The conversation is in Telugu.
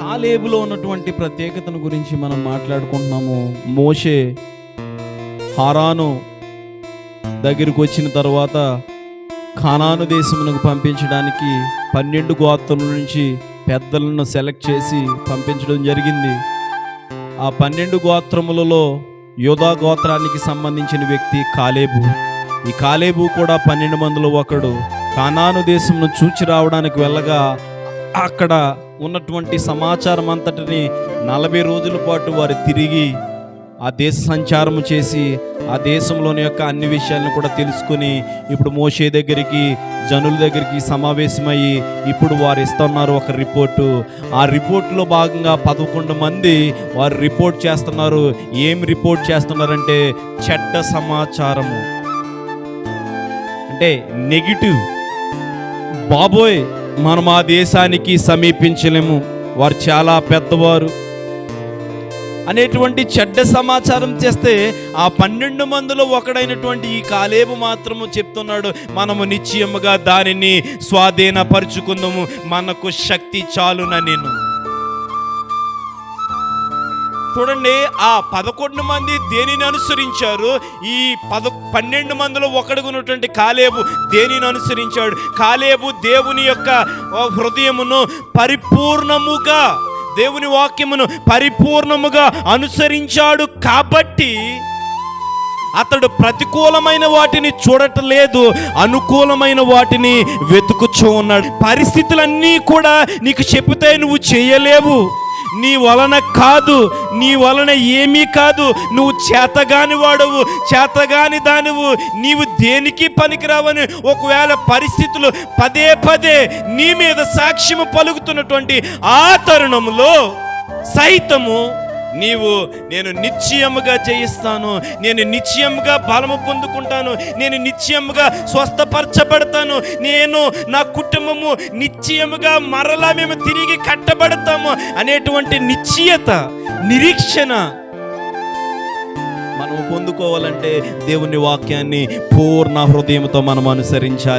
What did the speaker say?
కాలేబులో ఉన్నటువంటి ప్రత్యేకతను గురించి మనం మాట్లాడుకుంటున్నాము. మోషే హారాను దగ్గరికి వచ్చిన తర్వాత ఖానాను దేశమునకు పంపించడానికి పన్నెండు గోత్రముల నుంచి పెద్దలను సెలెక్ట్ చేసి పంపించడం జరిగింది. ఆ పన్నెండు గోత్రములలో యోధా గోత్రానికి సంబంధించిన వ్యక్తి కాలేబు. ఈ కాలేబు కూడా పన్నెండు మందిలో ఒకడు. కానాను దేశంను చూచి రావడానికి వెళ్ళగా అక్కడ ఉన్నటువంటి సమాచారం అంతటిని నలభై రోజుల పాటు వారు తిరిగి ఆ దేశ సంచారం చేసి ఆ దేశంలోని యొక్క అన్ని విషయాలను కూడా తెలుసుకుని ఇప్పుడు మోషే దగ్గరికి జనుల దగ్గరికి సమావేశమయ్యి ఇప్పుడు వారు ఇస్తున్నారు ఒక రిపోర్టు. ఆ రిపోర్ట్లో భాగంగా పదకొండు మంది వారు రిపోర్ట్ చేస్తున్నారు. ఏం రిపోర్ట్ చేస్తున్నారంటే చెడ్డ సమాచారము. అంటే నెగిటివ్. బాబోయ్! మనం ఆ దేశానికి సమీపించలేము. వారు చాలా పెద్దవారు. అనేటువంటి చెడ్డ సమాచారం చేస్తే ఆ పన్నెండు మందిలో ఒకడైనటువంటి ఈ కాలేబు మాత్రము చెప్తున్నాడు మనము నిశ్చయముగా దానిని స్వాధీనపరుచుకుందాము. మనకు శక్తి చాలున నేను. చూడండి ఆ పదకొండు మంది దేనిని అనుసరించారు? ఈ పద పన్నెండు మందిలో ఒకడుగున్నటువంటి కాలేబు దేనిని అనుసరించాడు? కాలేబు దేవుని యొక్క హృదయమును పరిపూర్ణముగా దేవుని వాక్యమును పరిపూర్ణముగా అనుసరించాడు కాబట్టి అతడు ప్రతికూలమైన వాటిని చూడటలేదు అనుకూలమైన వాటిని వెతుకుచూ ఉన్నాడు. పరిస్థితులన్నీ కూడా నీకు చెబితే నువ్వు చేయలేవు. నీ వలన కాదు నీ వలన ఏమీ కాదు. నువ్వు చేతగాని వాడవు చేతగాని దానివు. నీవు దేనికి పనికిరావని ఒకవేళ పరిస్థితులు పదే పదే నీ మీద సాక్ష్యము పలుకుతున్నటువంటి ఆ తరుణంలో సైతము నీవు నేను నిశ్చయముగా జయిస్తాను నేను నిశ్చయముగా బలము పొందుకుంటాను నేను నిశ్చయముగా స్వస్థపరచబడతాను. నేను నా కుటుంబము నిశ్చయముగా మరలా మేము తిరిగి కట్టబడతాము అనేటువంటి నిశ్చయత నిరీక్షణ మనము పొందుకోవాలంటే దేవుని వాక్యాన్ని పూర్ణ హృదయంతో మనం అనుసరించాలి.